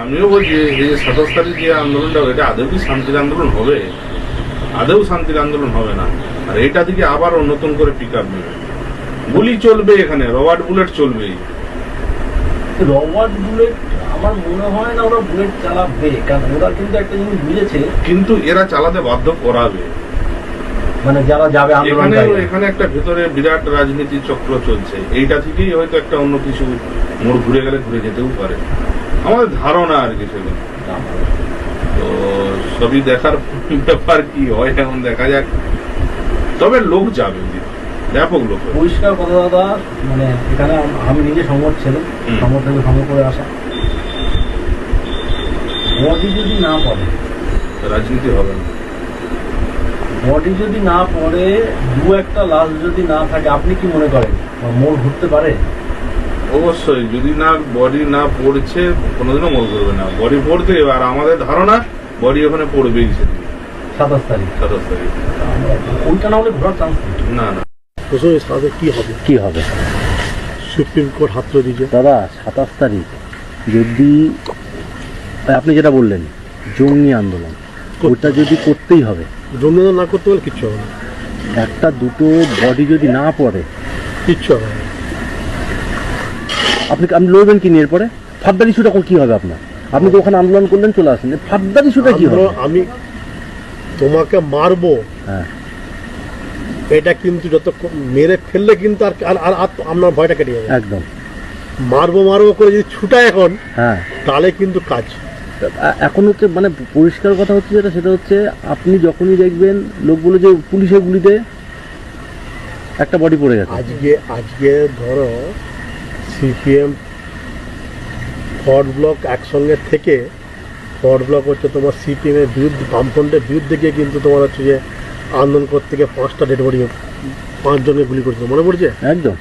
আমিও বলছি এই যে সাতাশ তারিখ যে আন্দোলনটা এটা আদৌ কি শান্তির আন্দোলন হবে? আদৌ শান্তির আন্দোলন হবে না। আর এটা থেকে আবারও নতুন করে পিক আপ নেবে। গুলি চলবে এখানে রবার্ট বুলেট চলবেই। রবার্ট বুলেট আমার মনে হয় না ওরা বুলেট চালাবে কারণ ওরা কিন্তু একটা জিনিস বুঝেছে। কিন্তু এরা চালাতে বাধ্য করাবে। মানে যারা যাবে এখানে এখানে একটা ভেতরে বিরাট রাজনীতি চক্র চলছে। এইটা থেকেই হয়তো একটা অন্য কিছু মোড় ঘুরে গেলে ঘুরে যেতেও পারে। আমাদের ধারণা আর কি সেগুলো। তো সবই দেখার ব্যাপার কি হয় এখন দেখা যাক। তবে লোক যাবে ব্যাপক লোক পরিষ্কার কথা দাদা মানে এখানে আমি নিজে সংবাদ ছেলে হুম। সংবাদ থেকে সংগ্রহ করে আসা। বডি যদি না পড়ে রাজনীতি হবে না। বডি যদি না পড়ে দু একটা লাশ যদি না থাকে আপনি কি মনে করেন? মোড় ঘুরতে পারে? অবশ্যই যদি না বডি না পড়ছে কোনোদিনও মনে করবে না। বডি পড়তে আর আমাদের ধারণা বডি ওখানে পড়বেই সেদিন। সাতাশ তারিখ। সাতাশ তারিখ। ওইটা না হলে ঘোরার চান্স না না। প্রশ্ন তাদের কি হবে? কি হবে? সুপ্রিম কোর্ট হাত দিয়েছে। দাদা সাতাশ তারিখ যদি আপনি যেটা বললেন জঙ্গি আন্দোলন ওটা যদি করতেই হবে জন্য না করতে পারলে কিচ্ছু হবে না। একটা দুটো বডি যদি না পড়ে কিচ্ছু হবে না। আপনি আপনি লড়বেন কি নিয়ে এরপরে? ফাদ্দার ইস্যুটা এখন কি হবে আপনার? আপনি তো ওখানে আন্দোলন করলেন চলে আসেন। ফাদ্দার ইস্যুটা কি হবে? আমি তোমাকে মারবো। হ্যাঁ। এটা কিন্তু যত মেরে ফেললে কিন্তু আর আর আর আপনার ভয়টা কেটে যাবে। একদম। মারবো মারবো করে যদি ছুটায় এখন হ্যাঁ। তাহলে কিন্তু কাজ। এখন হচ্ছে মানে পরিষ্কার কথা হচ্ছে যেটা সেটা হচ্ছে আপনি যখনই দেখবেন লোকগুলো যে পুলিশের গুলিতে একটা বডি পড়ে গেছে। আজকে আজকে ধরো সিপিএম ফরওয়ার্ড ব্লক একসঙ্গে থেকে ফরওয়ার্ড ব্লক হচ্ছে তোমার সিপিএম এর বিরুদ্ধে বামফ্রন্টের বিরুদ্ধে গিয়ে কিন্তু তোমার হচ্ছে যে আন্দোলন করতে গিয়ে পাঁচটা ডেড বডি পাঁচজনকে গুলি করেছিল। মনে পড়ছে? একদম।